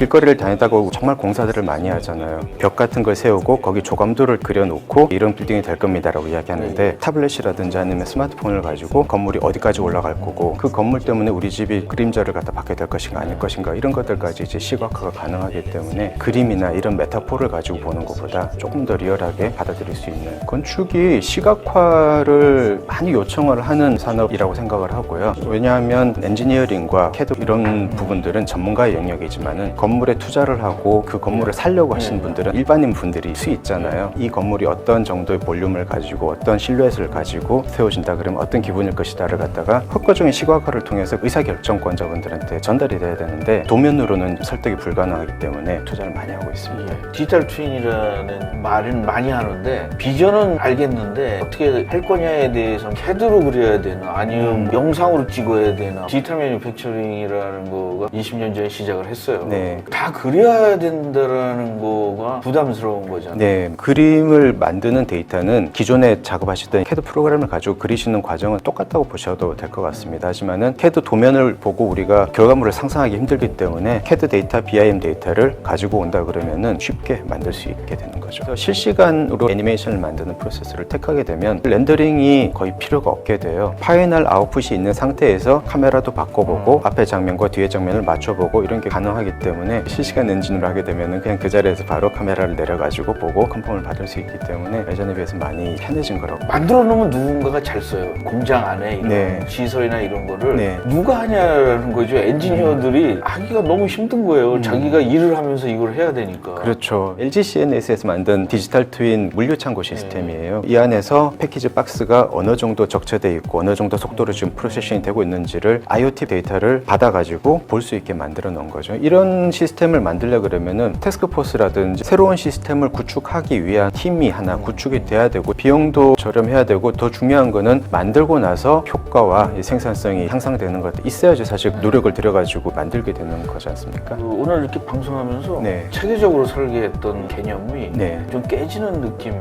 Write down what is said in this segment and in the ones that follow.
길거리를 다니다가 정말 공사들을 많이 하잖아요. 벽 같은 걸 세우고 거기 조감도를 그려놓고 이런 빌딩이 될 겁니다라고 이야기하는데 타블렛이라든지 아니면 스마트폰을 가지고 건물이 어디까지 올라갈 거고 그 건물 때문에 우리 집이 그림자를 갖다 받게 될 것인가 아닐 것인가 이런 것들까지 이제 시각화가 가능하기 때문에 그림이나 이런 메타포를 가지고 보는 것보다 조금 더 리얼하게 받아들일 수 있는 건축이 시각화를 많이 요청을 하는 산업이라고 생각을 하고요. 왜냐하면 엔지니어링과 캐드 이런 부분들은 전문가의 영역이지만은 건물 에 투자를 하고 그 건물을 살려고 하시는 분들은 일반인 분들이 수 있잖아요. 이 건물이 어떤 정도의 볼륨을 가지고 어떤 실루엣을 가지고 세워진다 그러면 어떤 기분일 것이다를 갖다가 효과적인 시각화를 통해서 의사결정권자분들한테 전달이 돼야 되는데 도면으로는 설득이 불가능하기 때문에 투자를 많이 하고 있습니다. 예. 디지털 트윈이라는 말은 많이 하는데 비전은 알겠는데 어떻게 할 거냐에 대해서 캐드로 그려야 되나 아니면 음. 영상으로 찍어야 되나 디지털 매니팩처링이라는 거가 20년 전에 시작을 했어요. 네. 다 그려야 된다라는 거가 부담스러운 거잖아요. 네, 그림을 만드는 데이터는 기존에 작업하시던 캐드 프로그램을 가지고 그리시는 과정은 똑같다고 보셔도 될 것 같습니다. 하지만은 캐드 도면을 보고 우리가 결과물을 상상하기 힘들기 때문에 캐드 데이터, BIM 데이터를 가지고 온다 그러면은 쉽게 만들 수 있게 되는 거죠. 그래서 실시간으로 애니메이션을 만드는 프로세스를 택하게 되면 렌더링이 거의 필요가 없게 돼요. 파이널 아웃풋이 있는 상태에서 카메라도 바꿔보고 앞에 장면과 뒤에 장면을 맞춰보고 이런 게 가능하기 때문에 실시간 엔진으로 하게 되면은 그냥 그 자리에서 바로 카메라를 내려가지고 보고 컨펌을 받을 수 있기 때문에 예전에 비해서 많이 편해진 거라고 만들어 놓으면 누군가가 잘 써요. 공장 안에 이런 네. 시설이나 이런 거를 네. 누가 하냐라는 거죠. 엔지니어들이 하기가 너무 힘든 거예요. 자기가 일을 하면서 이걸 해야 되니까. 그렇죠. LG CNS에서 만든 디지털 트윈 물류 창고 시스템이에요. 이 안에서 패키지 박스가 어느 정도 적재돼 있고 어느 정도 속도로 지금 프로세싱이 되고 있는지를 IoT 데이터를 받아가지고 볼 수 있게 만들어 놓은 거죠. 이런 시스템을 만들려 그러면은 테스크포스라든지 새로운 시스템을 구축하기 위한 팀이 하나 구축이 돼야 되고 비용도 저렴해야 되고 더 중요한 거는 만들고 나서 효과와 이 생산성이 향상되는 것 있어야지 사실 노력을 들여가지고 만들게 되는 거지 않습니까? 그 오늘 이렇게 방송하면서 네. 체계적으로 설계했던 개념이 네. 좀 깨지는 느낌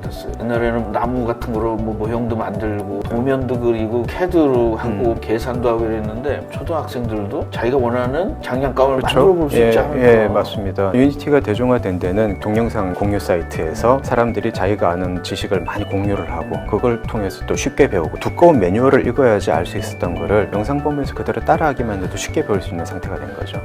받았어요. 옛날에는 나무 같은 거로 뭐 모형도 만들고 도면도 그리고 캐드로 하고 계산도 하고 이랬는데 초등학생들도 자기가 원하는 장난감을 만들어 볼수 예, 있지 않을까. 예, 맞습니다. 유니티가 대중화된 데는 동영상 공유 사이트에서 사람들이 자기가 아는 지식을 많이 공유를 하고 그걸 통해서 또 쉽게 배우고 두꺼운 매뉴얼을 읽어야지 알 수 있었던 거를 영상 보면서 그대로 따라하기만 해도 쉽게 배울 수 있는 상태가 된 거죠.